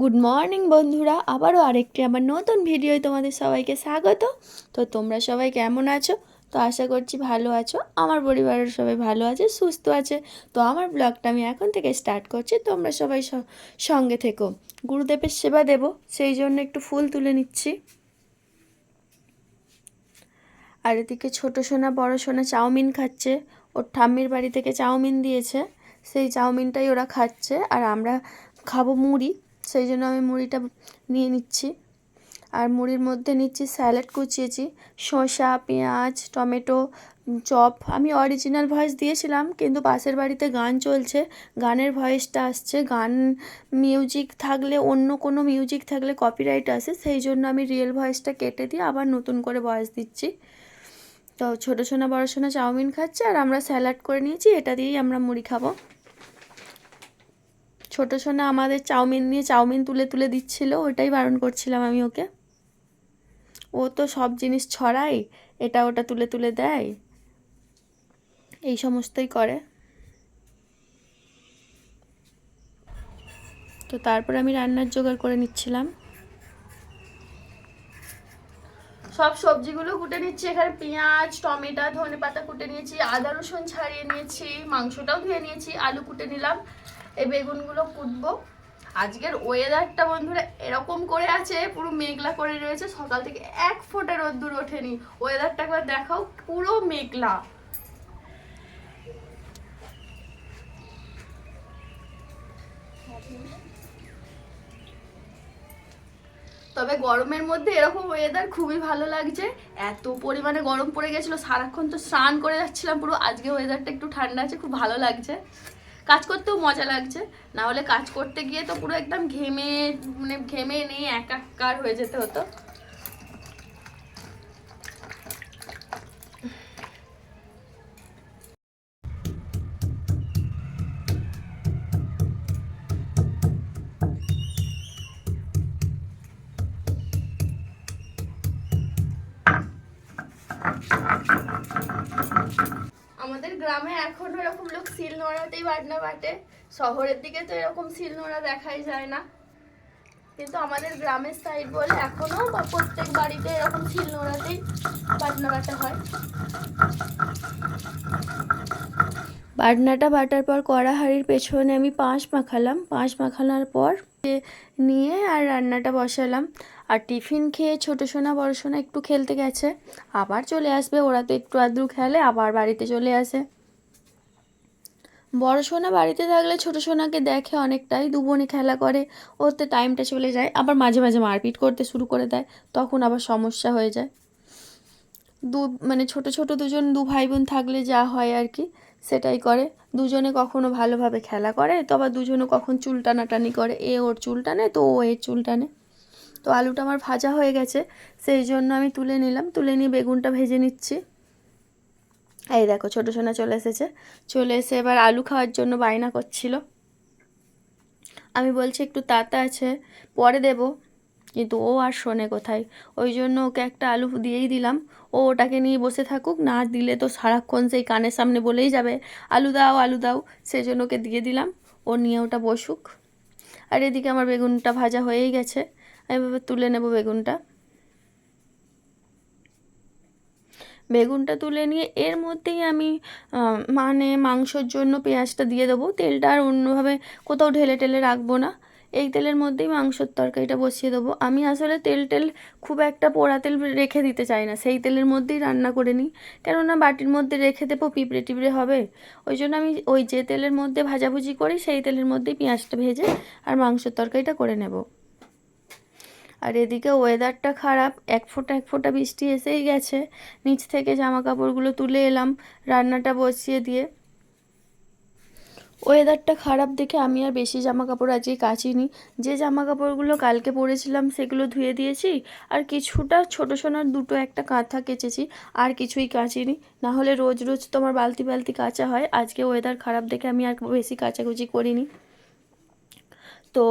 Good morning বন্ধুরা। আবারও আরেকটি আমার নতুন ভিডিওয় তোমাদের সবাইকে স্বাগত। তো তোমরা সবাই কেমন আছো? তো আশা করছি ভালো আছো। আমার পরিবারের সবাই ভালো আছে, সুস্থ আছে। তো আমার ব্লগটা আমি এখন থেকে স্টার্ট করছি। তোমরা সবাই সঙ্গে থেকো। গুরুদেবের সেবা দেব, সেই জন্য একটু ফুল তুলে নিচ্ছি। আর এদিকে ছোটো সোনা, বড় সোনা চাউমিন খাচ্ছে। ওর ঠাম্মির বাড়ি থেকে চাউমিন দিয়েছে। সেই চাউমিনটাই ওরা খাচ্ছে। আর আমরা খাব মুড়ি। সেই জন্য আমি মুড়িটা নিয়ে নিচ্ছি। আর মুড়ির মধ্যে নিচ্ছি স্যালাড কুচিয়েছি, শসা, পেঁয়াজ, টমেটো চপ। আমি অরিজিনাল ভয়েস দিয়েছিলাম, কিন্তু পাশের বাড়িতে গান চলছে, গানের ভয়েসটা আসছে। গান মিউজিক থাকলে, অন্য কোনো মিউজিক থাকলে কপিরাইট আসে, সেই জন্য আমি রিয়েল ভয়েসটা কেটে দিয়ে আবার নতুন করে ভয়েস দিচ্ছি। তো ছোটো সোনা, বড়ো সোনা চাউমিন খাচ্ছে, আর আমরা স্যালাড করে নিয়েছি, এটা দিয়েই আমরা মুড়ি খাব। ছোটো সোনা আমাদের চাউমিন নিয়ে চাউমিন তুলে তুলে দিচ্ছিল ওটাই বারণ করছিলাম আমি ওকে। ও তো সব জিনিস ছড়ায়, এটা ওটা তুলে তুলে দেয়, এই সমস্তই করে। তো তারপর আমি রান্নার জোগাড় করে নিচ্ছিলাম। সব সবজিগুলো কুটে নিচ্ছি, এখানে পেঁয়াজ, টমেটো ধনে পাতা কুটে নিয়েছি, আদা রসুন ছাড়িয়ে নিয়েছি, মাংসটাও ধুয়ে নিয়েছি, আলু কুটে নিলাম। এই বেগুনগুলো কুটবো। আজকের ওয়েদারটা বন্ধুরা এরকম করে আছে, পুরো মেঘলা করে রয়েছে। সকাল থেকে এক ফোঁটা রোদ্দুর ওঠেনি। ওয়েদারটা একবার দেখাও, পুরো মেঘলা। তবে গরমের মধ্যে এরকম ওয়েদার খুবই ভালো লাগছে। এত পরিমাণে গরম পড়ে গেছিল, সারাক্ষণ তো স্নান করে যাচ্ছিলাম পুরো। আজকে ওয়েদারটা একটু ঠান্ডা আছে, খুব ভালো লাগছে। কাজ করতেও মজা লাগছে। না হলে কাজ করতে গিয়ে তো পুরো একদম ঘেমে মানে ঘেমে নেই, একাকার হয়ে যেতে হতো। আমাদের গ্রামে এখনও এরকম লোক শিল নোড়াতেই বাটনা বাটে। শহরের দিকে তো এরকম শিল নোড়া দেখাই যায় না। কিন্তু আমাদের গ্রামের সাইড বলে এখনও বা প্রত্যেক বাড়িতে এরকম শিল নোড়াতেই বাটনা বাটা হয়। বাটনাটা বাটার পর কড়া হাঁড়ির পেছনে আমি পাঁশ মাখালাম। পাঁশ মাখানোর পর নিয়ে আর রান্নাটা বসালাম। আর টিফিন খেয়ে ছোটো সোনা, বড় সোনা একটু খেলতে গেছে। আবার চলে আসবে, ওরা তো একটু আদ্রু খেলে, আবার বাড়িতে চলে আসে। বড় সোনা বাড়িতে থাকলে ছোট সোনাকে দেখে অনেকটাই দু বোনে খেলা করে। ওতে টাইমটা চলে যায়, আবার মাঝে মাঝে মারপিট করতে শুরু করে দেয়, তখন আবার সমস্যা হয়ে যায়। দু মানে ছোট ছোট দুজন, দু ভাই বোন থাকলে যা হয় আর কি। সেটাই করে। দুজনে কখনো ভালোভাবে খেলা করে, তো আবার দুজনে কখন চুল টানাটানি করে, এ ওর চুল টানে, তো ও এর চুল টানে। তো আলুটা আমার ভাজা হয়ে গেছে, সেই জন্য আমি তুলে নিলাম, তুলে নিয়ে বেগুনটা ভেজে নিচ্ছি। এই দেখো, ছোটো সোনা চলে এসেছে। চলে এসে এবার আলু খাওয়ার জন্য বায়না করছিল। আমি বলছি, একটু তাতা আছে, পরে দেব। কিন্তু ও আর শোনে কোথায়? ওই জন্য ওকে একটা আলু দিয়েই দিলাম। ও ওটাকে নিয়ে বসে থাকুক, না দিলে তো সারাক্ষণ সেই কানের সামনে বলেই যাবে, আলু দাও আলু দাও। সেই জন্য ওকে দিয়ে দিলাম। ও নিয়ে ওটা বসুক। আর এদিকে আমার বেগুনটা ভাজা হয়েই গেছে। আমি এভাবে তুলে নেব বেগুনটা। বেগুনটা তুলে নিয়ে এর মধ্যেই আমি মানে মাংসর জন্য পেঁয়াজটা দিয়ে দেবো। তেলটা আর অন্যভাবে কোথাও ঢেলে টেলে রাখব না। এই তেলের মধ্যেই মাংসর তরকারিটা বসিয়ে দেবো। আমি আসলে তেল টেল খুব একটা পোড়া তেল রেখে দিতে চাই না। সেই তেলের মধ্যেই রান্না করে নিই। কেননা বাটির মধ্যে রেখে দেবো, পিঁপড়ে টিপড়ে হবে। ওই জন্য আমি ওই যে তেলের মধ্যে ভাজাভুজি করি, সেই তেলের মধ্যেই পেঁয়াজটা ভেজে আর মাংসর তরকারিটা করে নেব। আর এদিকে ওয়েদারটা খারাপ। এক ফোঁটা এক ফোঁটা বৃষ্টি এসেই গেছে। নিচ থেকে জামা কাপড়গুলো তুলে এলাম রান্নাটা বসিয়ে দিয়ে। ওয়েদারটা খারাপ দেখে আমি আর বেশি জামা কাপড় আজকে কাচিনি। যে জামা কাপড়গুলো কালকে পরেছিলাম, সেগুলো ধুয়ে দিয়েছি। আর কিছুটা ছোটো সোনার দুটো একটা কাঁথা কেচেছি, আর কিছুই কাচিনি। না হলে রোজ রোজ তোমার বালতি বালতি কাচা হয়। আজকে ওয়েদার খারাপ দেখে আমি আর বেশি কাচাকুচি করিনি। তো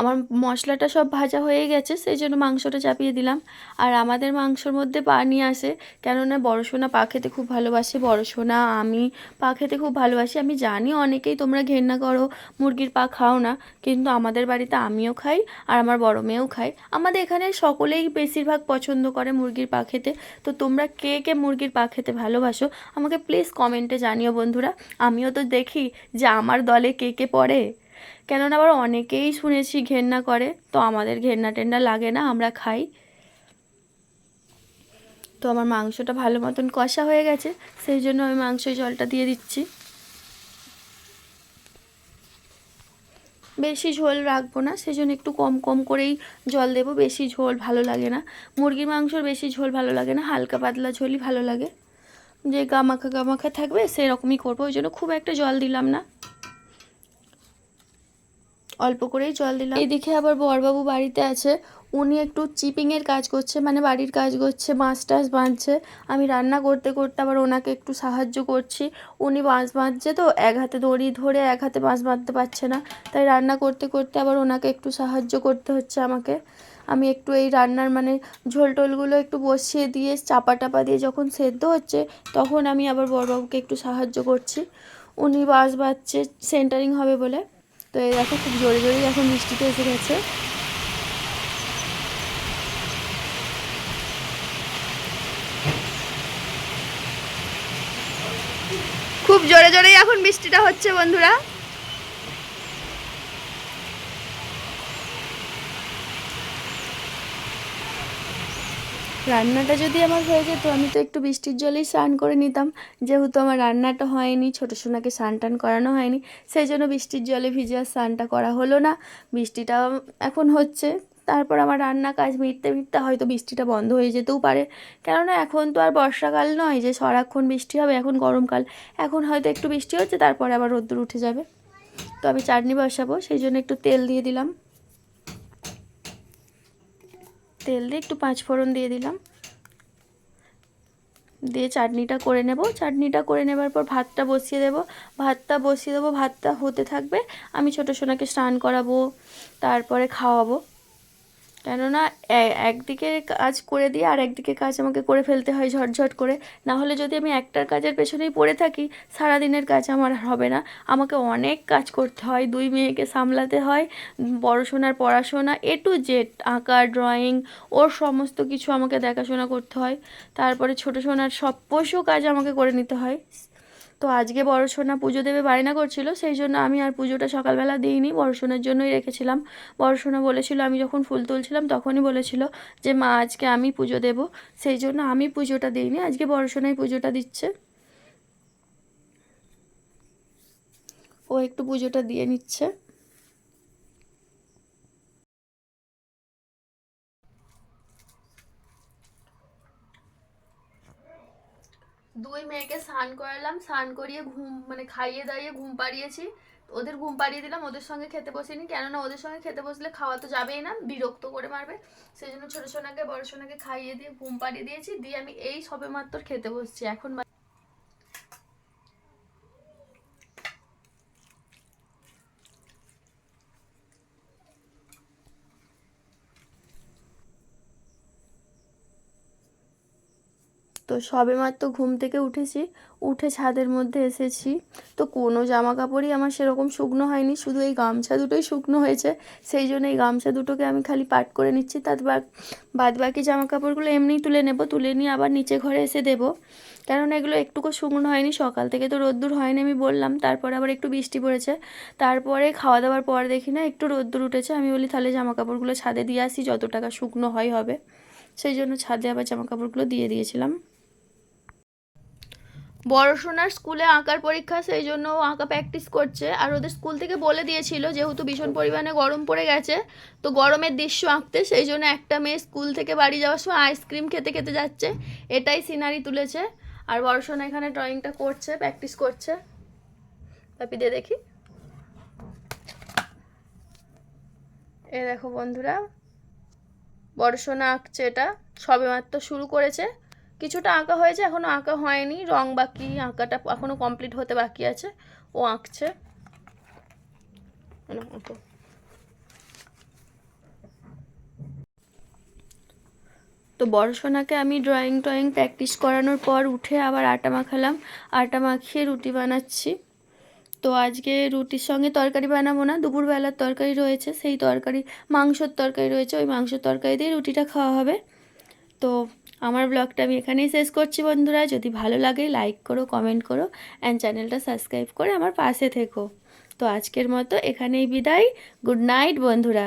আমার মশলাটা সব ভাজা হয়ে গেছে, সেই জন্য মাংসটা চাপিয়ে দিলাম। আর আমাদের মাংসর মধ্যে পা নিয়ে আসে, কেননা বড় সোনা পা খেতে খুব ভালোবাসে। বড় সোনা আমি পা খেতে খুব ভালোবাসি। আমি জানি অনেকেই তোমরা ঘেন্না করো, মুরগির পা খাও না, কিন্তু আমাদের বাড়িতে আমিও খাই আর আমার বড় মেয়েও খায়। আমাদের এখানে সকলেই বেশিরভাগ পছন্দ করে মুরগির পা খেতে। তো তোমরা কে কে মুরগির পা খেতে ভালোবাসো, আমাকে প্লিজ কমেন্টে জানিও বন্ধুরা। আমিও তো দেখি যে আমার দলে কে কে পড়ে। কেননা আবার অনেকেই শুনেছি ঘেন্না করে, তো আমাদের ঘেন্না টেন্না লাগে না, আমরা খাই। তো আমার মাংসটা ভালো মতন কষা হয়ে গেছে, সেই জন্য আমি মাংসের জলটা দিয়ে দিচ্ছি। বেশি ঝোল রাখব না, সেই জন্য একটু কম কম করেই জল দেবো, বেশি ঝোল ভালো লাগে না। মুরগির মাংসর বেশি ঝোল ভালো লাগে না, হালকা পাতলা ঝোলই ভালো লাগে। যে গামাখা গামাখা থাকবে, সেরকমই করব, ওই জন্য খুব একটা জল দিলাম না। অল্প করেই জল দিলাম। এদিকে আবার বরবাবু বাড়িতে আছে। উনি একটু চিপিংয়ের কাজ করছে মানে বাড়ির কাজ করছে বাঁশ টাস বাঁধছে। আমি রান্না করতে করতে আবার ওনাকে একটু সাহায্য করছি। উনি বাঁশ বাঁধছে তো, এক হাতে দড়ি ধরে এক হাতে বাঁশ বাঁধতে পারছে না। তাই রান্না করতে করতে আবার ওনাকে একটু সাহায্য করতে হচ্ছে আমাকে। আমি একটু এই রান্নার মানে ঝোল টোলগুলো একটু বসিয়ে দিয়ে, চাপা টাপা দিয়ে যখন সেদ্ধ হচ্ছে, তখন আমি আবার বড়বাবুকে একটু সাহায্য করছি। উনি বাঁশ বাঁধছে, সেন্টারিং হবে বলে। তো এই দেখো খুব জোরে জোরেই এখন বৃষ্টিতে এসে গেছে। খুব জোরে জোরেই এখন বৃষ্টিটা হচ্ছে, বন্ধুরা। রান্নাটা যদি আমার হয়ে যেত, আমি তো একটু বৃষ্টির জলেই স্নান করে নিতাম। যেহেতু আমার রান্নাটা হয়নি, ছোটো সোনাকে স্নান টান করানো হয়নি, সেই জন্য বৃষ্টির জলে ভিজে আর স্নানটা করা হলো না। বৃষ্টিটা এখন হচ্ছে। তারপর আমার রান্না কাজ মিটতে মিটতে হয়তো বৃষ্টিটা বন্ধ হয়ে যেতেও পারে। কেননা এখন তো আর বর্ষাকাল নয় যে সারাক্ষণ বৃষ্টি হবে, এখন গরমকাল। এখন হয়তো একটু বৃষ্টি হচ্ছে, তারপরে আবার রোদ্দুর উঠে যাবে। তো আমি চাটনি বসাবো, সেই জন্য একটু তেল দিয়ে দিলাম। তেল দিয়ে একটু পাঁচ ফোড়ন দিয়ে দিলাম। দিয়ে চাটনিটা করে নেব। চাটনিটা করে নেবার পর ভাতটা বসিয়ে দেব। ভাতটা বসিয়ে দেবো। ভাতটা হতে থাকবে। আমি ছোটো সোনাকে স্নান করাবো, তারপরে খাওয়াবো। কেননা একদিকে কাজ করে দিয়ে আর একদিকে কাজ আমাকে করে ফেলতে হয় ঝটঝট করে। না হলে যদি আমি একটার কাজের পেছনেই পড়ে থাকি, সারাদিনের কাজ আমার হবে না। আমাকে অনেক কাজ করতে হয়, দুই মেয়েকে সামলাতে হয়, পড়াশোনার পড়াশোনা, এ টু জেড আঁকা ড্রয়িং, ওর সমস্ত কিছু আমাকে দেখাশোনা করতে হয়। তারপরে ছোটো সোনার সব পশু কাজ আমাকে করে নিতে হয়। তো আজকে বড়সোনা পুজো দেবে, বায়না করছিল, সেই জন্য আমি আর পুজোটা সকালবেলা দিইনি। বড়সোনার জন্যই রেখেছিলাম। বড়সোনা বলেছিল, আমি যখন ফুল তুলছিলাম তখনই বলেছিল যে, মা, আজকে আমি পুজো দেব। সেই জন্য আমি পুজোটা দিইনি, আজকে বড়সোনাই পুজোটা দিচ্ছে। ও একটু পুজোটা দিয়ে নিচ্ছে। দুই মেয়েকে স্নান করালাম, স্নান করিয়ে ঘুম মানে খাইয়ে দাইয়ে ঘুম পাড়িয়েছি। ওদের ঘুম পাড়িয়ে দিলাম, ওদের সঙ্গে খেতে বসিনি, কেননা ওদের সঙ্গে খেতে বসলে খাওয়া তো যাবেই না, বিরক্ত করে মারবে। সেই জন্য ছোটো সোনাকে, বড় সোনাকে খাইয়ে দিয়ে ঘুম পাড়িয়ে দিয়েছি, দিয়ে আমি এই সবে মাত্র খেতে বসছি। এখন তো সবে মাত্র ঘুম থেকে উঠেছি, উঠে ছাদের মধ্যে এসেছি। তো কোনো জামা কাপড়ই আমার সেরকম শুকনো হয়নি, শুধু এই গামছা দুটোই শুকনো হয়েছে। সেই জন্য এই গামছা দুটোকে আমি খালি পাট করে নিচ্ছি, তার বাদ বাকি জামা কাপড়গুলো এমনিই তুলে নেব, তুলে নিয়ে আবার নিচে ঘরে এসে দেবো। কারণ এগুলো একটুকু শুকনো হয়নি, সকাল থেকে তো রোদ্দুর হয়নি আমি বললাম, তারপরে আবার একটু বৃষ্টি পড়েছে। তারপরে খাওয়া দাওয়ার পর দেখি না একটু রোদ্দুর উঠেছে, আমি বলি তাহলে জামা কাপড়গুলো ছাদে দিয়ে আসি, যত টাকা শুকনো হয় হবে। সেই জন্য ছাদে আবার জামা কাপড়গুলো দিয়ে দিয়েছিলাম। বড়শোনার স্কুলে আঁকার পরীক্ষা, সেই জন্য আঁকা প্র্যাকটিস করছে। আর ওদের স্কুল থেকে বলে দিয়েছিল, যেহেতু ভীষণ পরিমাণে গরম পড়ে গেছে, তো গরমের দৃশ্য আঁকতে। সেই জন্য একটা মেয়ে স্কুল থেকে বাড়ি যাওয়ার সময় আইসক্রিম খেতে খেতে যাচ্ছে। এটাই সিনারি তুলেছে। আর বড়শোনা এখানে ড্রয়িংটা করছে প্র্যাকটিস করছে। তাপি দিয়ে দেখি। এ দেখো বন্ধুরা বড়শোনা আঁকছে এটা। সবে মাত্র শুরু করেছে। কিছুটা আঁকা হয়েছে এখনও আঁকা হয়নি। রং বাকি, আঁকাটা এখনও কমপ্লিট হতে বাকি আছে। ও আঁকছে। তো বড়সোনাকে আমি ড্রয়িং ট্রয়িং প্র্যাকটিস করানোর পর উঠে আবার আটা মাখালাম। আটা মাখিয়ে রুটি বানাচ্ছি। তো আজকে রুটির সঙ্গে তরকারি বানাবো না। দুপুরবেলার তরকারি রয়েছে, সেই তরকারি, মাংসর তরকারি রয়েছে। ওই মাংসর তরকারি দিয়ে রুটিটা খাওয়া হবে। তো আমার ব্লগটা আমি এখানেই শেষ করছি বন্ধুরা। যদি ভালো লাগে লাইক করো কমেন্ট করো অ্যান্ড চ্যানেলটা সাবস্ক্রাইব করে আমার পাশে থেকো। তো আজকের মতো এখানেই বিদায়। গুড নাইট বন্ধুরা।